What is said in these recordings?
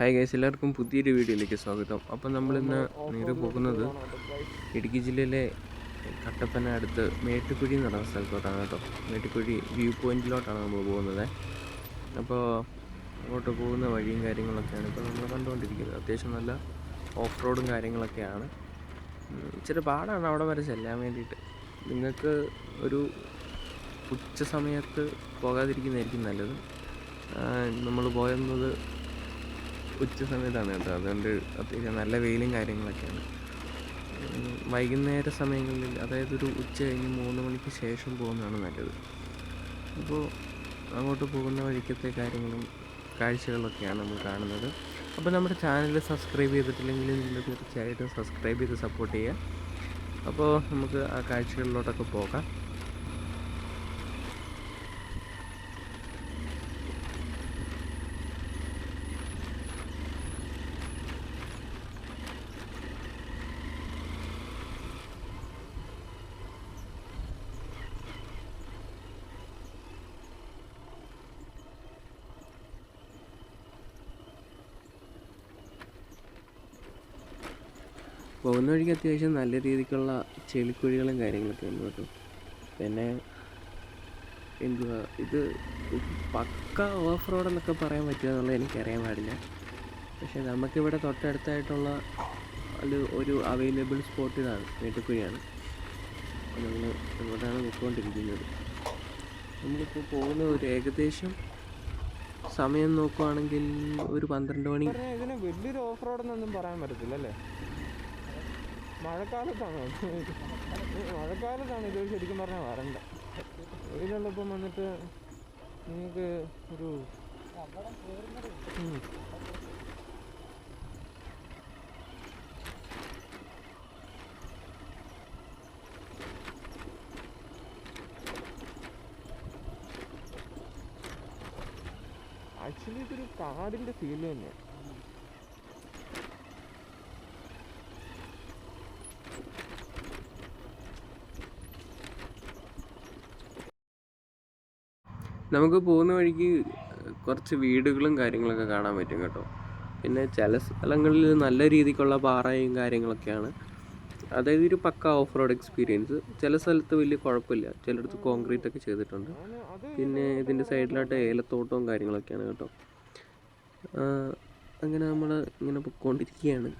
Hi guys എല്ലാവർക്കും പുതിയൊരു വീഡിയോയിലേക്ക് സ്വാഗതം. അപ്പം നമ്മളിന്ന് നേരെ പോകുന്നത് ഇടുക്കി ജില്ലയിലെ കട്ടപ്പന അടുത്ത് മേട്ടുക്കുഴി എന്ന് പറയുന്ന സ്ഥലത്തോട്ടാണ് കേട്ടോ. മേട്ടുക്കുഴി വ്യൂ പോയിന്റിലോട്ടാണ് നമ്മൾ പോകുന്നത്. അപ്പോൾ അങ്ങോട്ട് പോകുന്ന വഴിയും കാര്യങ്ങളൊക്കെയാണ് ഇപ്പോൾ നമ്മൾ കണ്ടുകൊണ്ടിരിക്കുന്നത്. അത്യാവശ്യം നല്ല ഓഫ് റോഡും കാര്യങ്ങളൊക്കെയാണ് ഇച്ചിരി പാടാണ് അവിടെ വരെ ചെല്ലാൻ വേണ്ടിയിട്ട്. നിങ്ങൾക്ക് ഒരു ഉച്ച സമയത്ത് പോകാതിരിക്കുന്നതായിരിക്കും നല്ലത്. നമ്മൾ പോയിരുന്നത് ഉച്ച സമയത്താണ് കേട്ടോ. അതുകൊണ്ട് അത്യാവശ്യം നല്ല വെയിലും കാര്യങ്ങളൊക്കെയാണ്. വൈകുന്നേര സമയങ്ങളിൽ അതായത് ഒരു ഉച്ച കഴിഞ്ഞ് മൂന്ന് മണിക്ക് ശേഷം പോകുന്നതാണ് നല്ലത്. അപ്പോൾ അങ്ങോട്ട് പോകുന്ന വഴിക്കത്തെ കാര്യങ്ങളും കാഴ്ചകളൊക്കെയാണ് നമ്മൾ കാണുന്നത്. അപ്പോൾ നമ്മുടെ ചാനൽ സബ്സ്ക്രൈബ് ചെയ്തിട്ടില്ലെങ്കിൽ നിങ്ങൾ തീർച്ചയായിട്ടും സബ്സ്ക്രൈബ് ചെയ്ത് സപ്പോർട്ട് ചെയ്യുക. അപ്പോൾ നമുക്ക് ആ കാഴ്ചകളിലോട്ടൊക്കെ പോകാം. പോകുന്ന വഴിക്ക് അത്യാവശ്യം നല്ല രീതിക്കുള്ള ചെളിക്കുഴികളും കാര്യങ്ങളൊക്കെ ഉണ്ട് കേട്ടോ. പിന്നെ എന്തുവാ ഇത് പക്ക ഓഫ് റോഡ് എന്നൊക്കെ പറയാൻ പറ്റുക എന്നുള്ളത് എനിക്കറിയാൻ പാടില്ല. പക്ഷേ നമുക്കിവിടെ തൊട്ടടുത്തായിട്ടുള്ള ഒരു ഒരു അവൈലബിൾ സ്പോട്ട് ഇതാണ് മേട്ടുക്കുഴിയാണ് നമ്മൾ അങ്ങോട്ടാണ് പോയിക്കൊണ്ടിരിക്കുന്നത് നമ്മളിപ്പോൾ പോകുന്ന ഒരു ഏകദേശം സമയം നോക്കുവാണെങ്കിൽ ഒരു പന്ത്രണ്ട് മണി. ഇതിന് വലിയൊരു ഓഫ് റോഡ് എന്നൊന്നും പറയാൻ പറ്റത്തില്ല അല്ലേ? മഴക്കാലത്താണ്. മഴക്കാലത്താണ് ഇത് ശരിക്കും പറഞ്ഞാൽ വരണ്ട. വെയിലുള്ളപ്പം വന്നിട്ട് നിങ്ങൾക്ക് ഒരു. ആക്ച്വലി ഇതൊരു കാടിന്റെ ഫീൽ തന്നെയാണ് നമുക്ക് പോകുന്ന വഴിക്ക് കുറച്ച് വീടുകളും കാര്യങ്ങളൊക്കെ കാണാൻ പറ്റും കേട്ടോ. പിന്നെ ചില സ്ഥലങ്ങളിൽ നല്ല രീതിക്കുള്ള പാറയും കാര്യങ്ങളൊക്കെയാണ്. അതായത് ഒരു പക്ക ഓഫ് റോഡ് എക്സ്പീരിയൻസ്. ചില സ്ഥലത്ത് വലിയ കുഴപ്പമില്ല. ചിലയിടത്ത് കോൺക്രീറ്റ് ഒക്കെ ചെയ്തിട്ടുണ്ട്. പിന്നെ ഇതിന്റെ സൈഡിലായിട്ട് ഏലത്തോട്ടവും കാര്യങ്ങളൊക്കെയാണ് കേട്ടോ. അങ്ങനെ നമ്മൾ ഇങ്ങനെ പൊയ്ക്കൊണ്ടിരിക്കുകയാണ്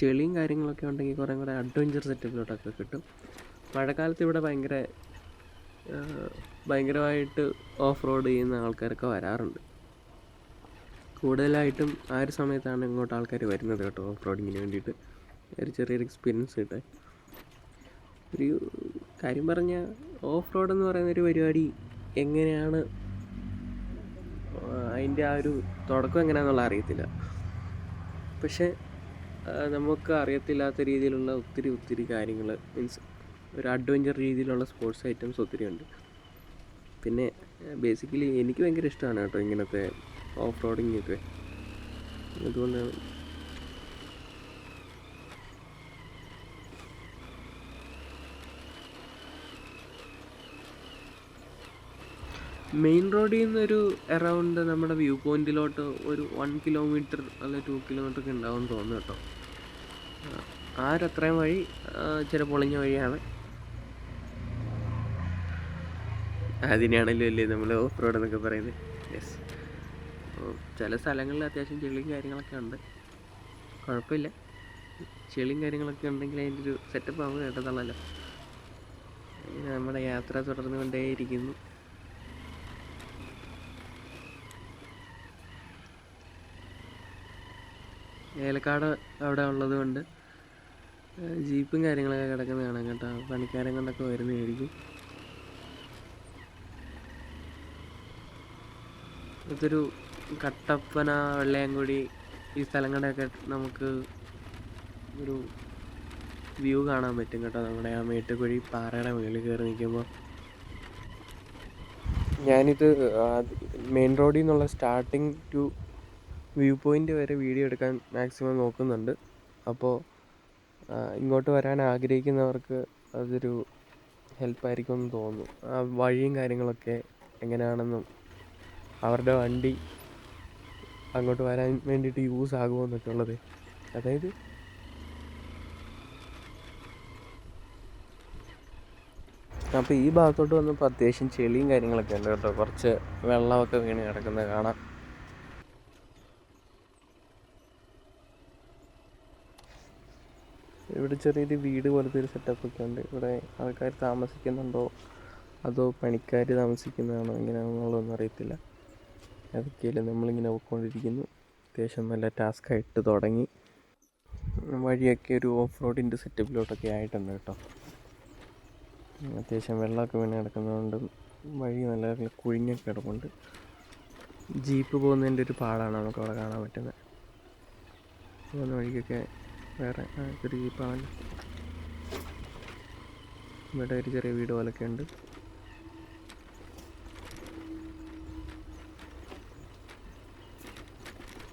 ചെളിയും കാര്യങ്ങളൊക്കെ ഉണ്ടെങ്കിൽ കുറേ കൂടെ അഡ്വഞ്ചർ സെറ്റപ്പിലോട്ടൊക്കെ കിട്ടും. മഴക്കാലത്ത് ഇവിടെ ഭയങ്കര ഭയങ്കരമായിട്ട് ഓഫ് റോഡ് ചെയ്യുന്ന ആൾക്കാരൊക്കെ വരാറുണ്ട്. കൂടുതലായിട്ടും ആ ഒരു സമയത്താണ് ഇങ്ങോട്ട് ആൾക്കാർ വരുന്നത് കേട്ടോ ഓഫ് റോഡിങ്ങിന് വേണ്ടിയിട്ട്. ഒരു ചെറിയൊരു എക്സ്പീരിയൻസ് കിട്ടാൻ ഒരു കാര്യം പറഞ്ഞാൽ ഓഫ് റോഡ് എന്ന് പറയുന്ന ഒരു പരിപാടി എങ്ങനെയാണ് അതിന്റെ ആ ഒരു തുടക്കം എങ്ങനെയാണെന്നുള്ള അറിയത്തില്ല. പക്ഷേ നമുക്ക് അറിയത്തില്ലാത്ത രീതിയിലുള്ള ഒത്തിരി ഒത്തിരി കാര്യങ്ങൾ മീൻസ് ഒരു അഡ്വഞ്ചർ രീതിയിലുള്ള സ്പോർട്സ് ഐറ്റംസ് ഒത്തിരി ഉണ്ട് പിന്നെ ബേസിക്കലി എനിക്ക് ഭയങ്കര ഇഷ്ടമാണ് കേട്ടോ ഇങ്ങനത്തെ ഓഫ് റോഡിങ് ഒക്കെ അതുകൊണ്ടാണ് മെയിൻ റോഡിൽ നിന്നൊരു അറൗണ്ട് നമ്മുടെ വ്യൂ പോയിന്റിലോട്ട് ഒരു വൺ കിലോമീറ്റർ അല്ലെ ടു കിലോമീറ്റർ ഒക്കെ ഉണ്ടാവും തോന്നുന്നു കേട്ടോ. ആ, ആ ഒരു അത്രയും വഴി ചില പൊളിഞ്ഞ വഴിയാണ്. അതിനാണല്ലോ അല്ലേ നമ്മൾ ഓഫ് റോഡ് എന്നൊക്കെ പറയുന്നത്. യെസ് അപ്പോൾ ചില സ്ഥലങ്ങളിൽ അത്യാവശ്യം ചെളിയും കാര്യങ്ങളൊക്കെ ഉണ്ട്. കുഴപ്പമില്ല. ചെളിയും കാര്യങ്ങളൊക്കെ ഉണ്ടെങ്കിൽ അതിന്റെ ഒരു സെറ്റപ്പ് ആകുമ്പോൾ കേട്ടതാണല്ലോ നമ്മുടെ യാത്ര തുടർന്നു കൊണ്ടേയിരിക്കുന്നു. ഏലക്കാട് അവിടെ ഉള്ളതുകൊണ്ട് ജീപ്പും കാര്യങ്ങളൊക്കെ കിടക്കുന്നതാണ് കേട്ടോ. പണിക്കാരൻ കൊണ്ടൊക്കെ വരുന്നതായിരിക്കും. ഇതൊരു കട്ടപ്പന വെള്ളയാങ്കുടി ഈ സ്ഥലങ്ങളുടെയൊക്കെ നമുക്ക് ഒരു വ്യൂ കാണാൻ പറ്റും കേട്ടോ നമ്മുടെ ആ മേട്ടുകുഴി പാറയുടെ മുകളിൽ കയറി നിൽക്കുമ്പോൾ ഞാനിത് മെയിൻ റോഡിൽ നിന്നുള്ള സ്റ്റാർട്ടിങ് ടു വ്യൂ പോയിന്റ് വരെ വീഡിയോ എടുക്കാൻ മാക്സിമം നോക്കുന്നുണ്ട്. അപ്പോൾ ഇങ്ങോട്ട് വരാൻ ആഗ്രഹിക്കുന്നവർക്ക് അതൊരു ഹെൽപ്പായിരിക്കും എന്ന് തോന്നുന്നു. ആ വഴിയും കാര്യങ്ങളൊക്കെ എങ്ങനെയാണെന്നും അവരുടെ വണ്ടി അങ്ങോട്ട് വരാൻ വേണ്ടിയിട്ട് യൂസ് ആകുമോ എന്നൊക്കെ ഉള്ളത് അതായത് അപ്പോൾ ഈ ഭാഗത്തോട്ട് വന്നപ്പോൾ അത്യാവശ്യം ചെളിയും കാര്യങ്ങളൊക്കെ ഉണ്ട് കേട്ടോ. കുറച്ച് വെള്ളമൊക്കെ വീണ് കിടക്കുന്നത് കാണാം. ഇവിടെ ചെറിയൊരു വീട് പോലത്തെ ഒരു സെറ്റപ്പ് ഒക്കെ ഉണ്ട്. ഇവിടെ ആൾക്കാർ താമസിക്കുന്നുണ്ടോ? അതോ പണിക്കാർ താമസിക്കുന്നതാണോ? എങ്ങനെയാണെന്നുള്ളതൊന്നും അറിയത്തില്ല. അതൊക്കെയല്ലേ നമ്മളിങ്ങനെ പോയിക്കൊണ്ടിരിക്കുന്നു. അത്യാവശ്യം നല്ല ടാസ്ക് ആയിട്ട് തുടങ്ങി. വഴിയൊക്കെ ഒരു ഓഫ് റോഡിന്റെ സെറ്റപ്പിലോട്ടൊക്കെ ആയിട്ടുണ്ട് കേട്ടോ. അത്യാവശ്യം വെള്ളമൊക്കെ വീണ് കിടക്കുന്നതുകൊണ്ട് വഴി നല്ല കുഴിഞ്ഞൊക്കെ കിടപ്പുണ്ട്. ജീപ്പ് പോകുന്നതിന്റെ ഒരു പാടാണ് നമുക്ക് അവിടെ കാണാൻ പറ്റുന്നത്. പോകുന്ന വഴിക്കൊക്കെ വേറെ ഒരു ജീപ്പാണല്ലോ. ഇവിടെ ഒരു ചെറിയ വീട് പോലൊക്കെ ഉണ്ട്.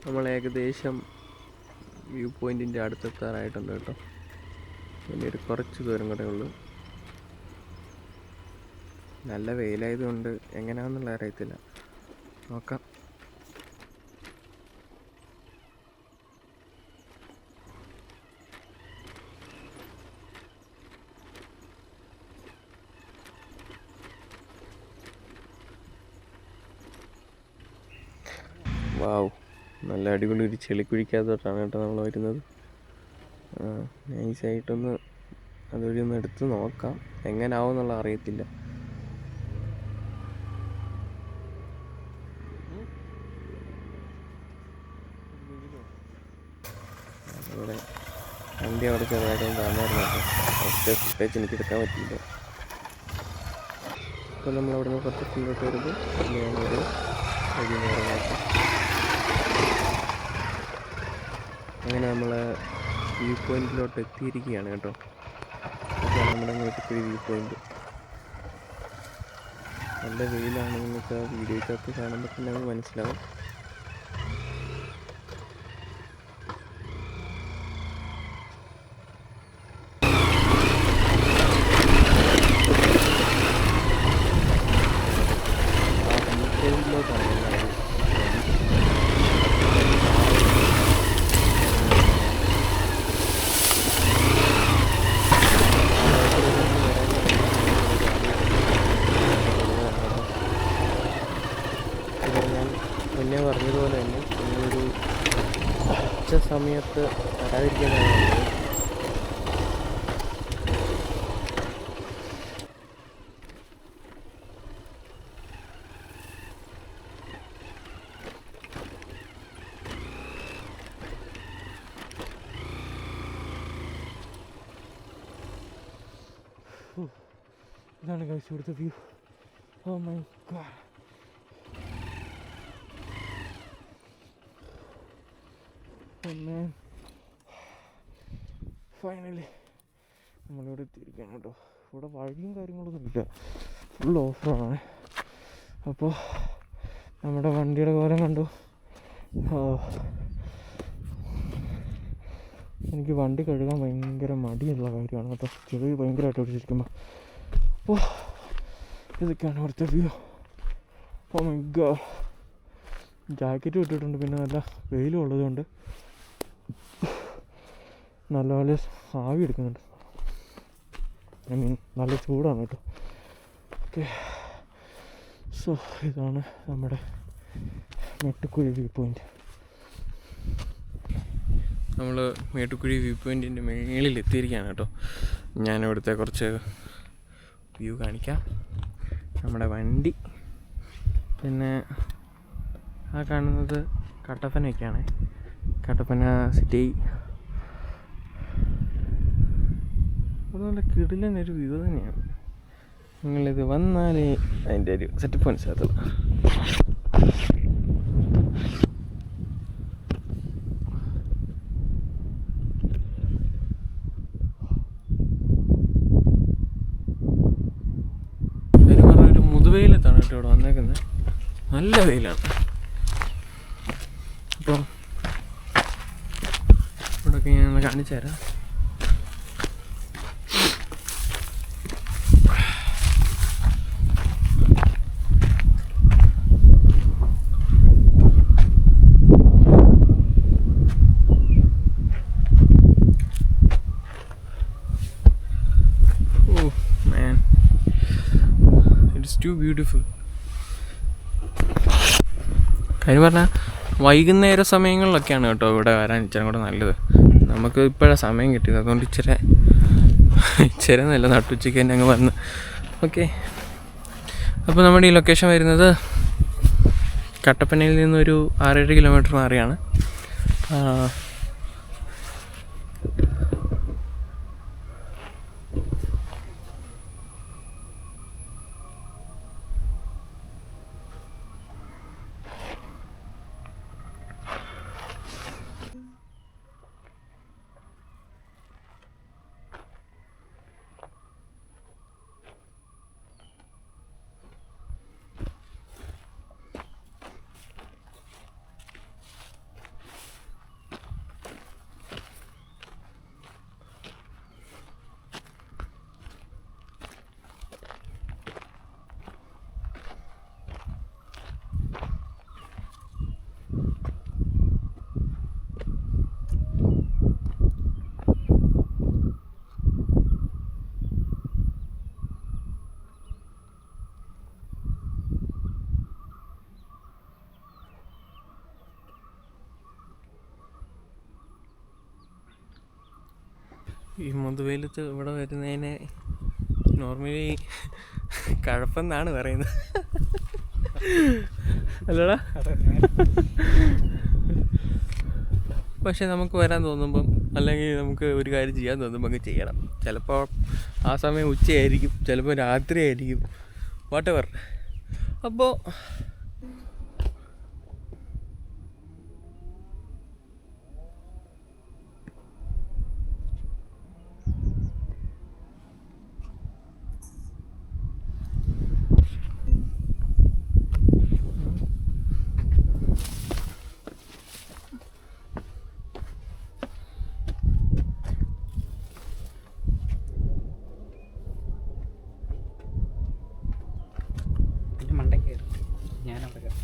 നമ്മൾ ഏകദേശം വ്യൂ പോയിന്റിന്റെ അടുത്തെത്താറായിട്ടുണ്ട് കേട്ടോ. ഇനി ഒരു കുറച്ച് ദൂരം കൂടെ ഉള്ളൂ. നല്ല വെയിലായതുകൊണ്ട് എങ്ങനെയാണെന്നുള്ള അറിയത്തില്ല. നോക്കാം. വാവ് നല്ല അടിപൊളി ഒരു ചെളിക്കുഴിക്കകത്തോട്ടാണ് കേട്ടോ നമ്മൾ വരുന്നത്. നൈസായിട്ടൊന്ന് അതുവഴി ഒന്ന് എടുത്ത് നോക്കാം. എങ്ങനാവും എന്നുള്ള അറിയത്തില്ല. അവിടെ വണ്ടി അവിടെ ചെറുതായിട്ട് കേട്ടോ. ഒറ്റ ഫുട്ടേജ് എനിക്ക് എടുക്കാൻ പറ്റിയില്ല. അപ്പോൾ നമ്മൾ അവിടെ നിന്ന് കുറച്ച് മുന്നോട്ട് വരുമ്പോൾ വൈകുന്നേരമായിട്ട് അങ്ങനെ നമ്മൾ വ്യൂ പോയിന്റിലോട്ട് എത്തിയിരിക്കുകയാണ് കേട്ടോ. ഇതാണ് നമ്മുടെ മേട്ടുക്കുഴി വ്യൂ പോയിന്റ് നല്ല വെയിലാണ് നിങ്ങൾക്ക് ആ വീഡിയോയ്ക്കകത്ത് കാണുമ്പോൾ തന്നെ അത് മനസ്സിലാവും ആ വ്യൂ പോയിന്റിലോട്ടാണ് ഞങ്ങൾ ഇത് ഞാൻ മുന്നേ പറഞ്ഞതുപോലെ തന്നെ ഇന്നൊരു ഉച്ച സമയത്ത് വരാതിരിക്കാനാണ്. ഇതാണ് കഴിച്ചു കൊടുത്ത view oh my god finally നമ്മളിവിടെ എത്തിയിരിക്കുകയാണ് കേട്ടോ. ഇവിടെ വഴിയും കാര്യങ്ങളൊന്നും ഇല്ല. ഫുൾ ഓഫറാണ് അപ്പോൾ നമ്മുടെ വണ്ടിയുടെ കോലം കണ്ടു. എനിക്ക് വണ്ടി കഴുകാൻ ഭയങ്കര മടിയുള്ള കാര്യമാണ് കേട്ടോ. ചെറിയ ഭയങ്കരമായിട്ട് പിടിച്ചിരിക്കുമ്പോൾ അപ്പോൾ ഇതൊക്കെയാണ് ഇവിടുത്തെ view oh my god jacket ഇട്ടിട്ടുണ്ട്. പിന്നെ നല്ല വെയിലും ഉള്ളതുകൊണ്ട്. നല്ലപോലെ ആവി എടുക്കുന്നുണ്ട്. ഐ മീൻ നല്ല ചൂടാണ് കേട്ടോ. ഓക്കെ. സോ ഇതാണ് നമ്മുടെ മെട്ടുക്കുഴി വ്യൂ പോയിന്റ്. നമ്മൾ മേട്ടുക്കുഴി വ്യൂ പോയിന്റിന്റെ മേളിൽ എത്തിയിരിക്കുകയാണ് കേട്ടോ. ഞാനിവിടുത്തെ കുറച്ച് വ്യൂ കാണിക്കാം. നമ്മുടെ വണ്ടി. പിന്നെ ആ കാണുന്നത് കട്ടപ്പനയൊക്കെയാണ്. കട്ടപ്പന സിറ്റി അത് നല്ല കിടിലൻ ഒരു വ്യൂ തന്നെയാണ്. നിങ്ങളിത് വന്നാലേ അതിന്റെ ഒരു സെറ്റപ്പ് മനസ്സിലാകത്തുള്ളൂ മുതുവെയിലത്താണ് കേട്ടോ ഇവിടെ വന്നേക്കുന്നത്. നല്ല വെയിലാണ്. അപ്പം കാണിച്ചു തരാം ടു ബ്യൂട്ടിഫുൾ കാര്യം പറഞ്ഞാൽ വൈകുന്നേര സമയങ്ങളിലൊക്കെയാണ് കേട്ടോ ഇവിടെ വരാൻ ഇച്ചിരി കൂടെ നല്ലത്. നമുക്ക് ഇപ്പോഴാണ് സമയം കിട്ടിയത്. അതുകൊണ്ട് ഇച്ചിരി ഇച്ചിരി നല്ല നട്ടുച്ചയ്ക്ക് തന്നെ അങ്ങ് വന്ന്. ഓക്കെ അപ്പോൾ നമ്മുടെ ഈ ലൊക്കേഷൻ വരുന്നത് കട്ടപ്പനയിൽ നിന്നൊരു ആറേഴ് കിലോമീറ്റർ മാറിയാണ്. മുതുവെയിലത്ത് ഇവിടെ വരുന്നതിനെ നോർമലി കഴപ്പെന്നാണ് പറയുന്നത്. അല്ലടാ? പക്ഷെ നമുക്ക് വരാൻ തോന്നുമ്പം അല്ലെങ്കിൽ നമുക്ക് ഒരു കാര്യം ചെയ്യാൻ തോന്നുമ്പോൾ അങ്ങ് ചെയ്യണം. ചിലപ്പോൾ ആ സമയം ഉച്ചയായിരിക്കും ചിലപ്പോൾ രാത്രിയായിരിക്കും. വാട്ടെവർ അപ്പോൾ പിന്നെ മണ്ടയ്ക്ക് കയറും ഞാനവിടെ കയറും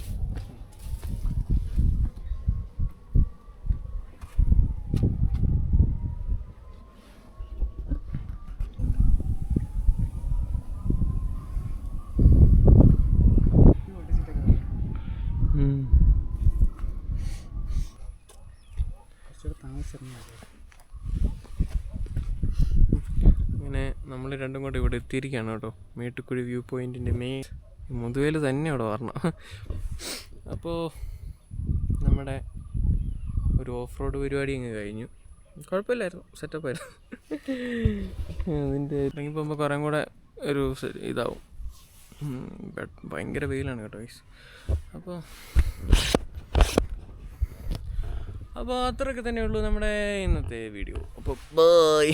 കുറച്ചുകൂടെ താമസിച്ചിരുന്നു അങ്ങനെ നമ്മൾ രണ്ടും കൂടെ ഇവിടെ എത്തിയിരിക്കുകയാണ് കേട്ടോ. മേട്ടുക്കുഴി വ്യൂ പോയിന്റിന്റെ മെയിൻ മുതുവേൽ തന്നെ അവിടെ വരണം. അപ്പോൾ നമ്മുടെ ഒരു ഓഫ് റോഡ് പരിപാടി അങ്ങ് കഴിഞ്ഞു. കുഴപ്പമില്ലായിരുന്നു. സെറ്റപ്പായിരുന്നു അതിന്റെ ഇറങ്ങി പോകുമ്പോൾ കുറേ കൂടെ ഒരു ഇതാവും. ഭയങ്കര വെയിലാണ് കേട്ടോ വൈസ് അപ്പോൾ അപ്പോൾ അത്രയൊക്കെ തന്നെ ഉള്ളൂ നമ്മുടെ ഇന്നത്തെ വീഡിയോ അപ്പോൾ ബൈ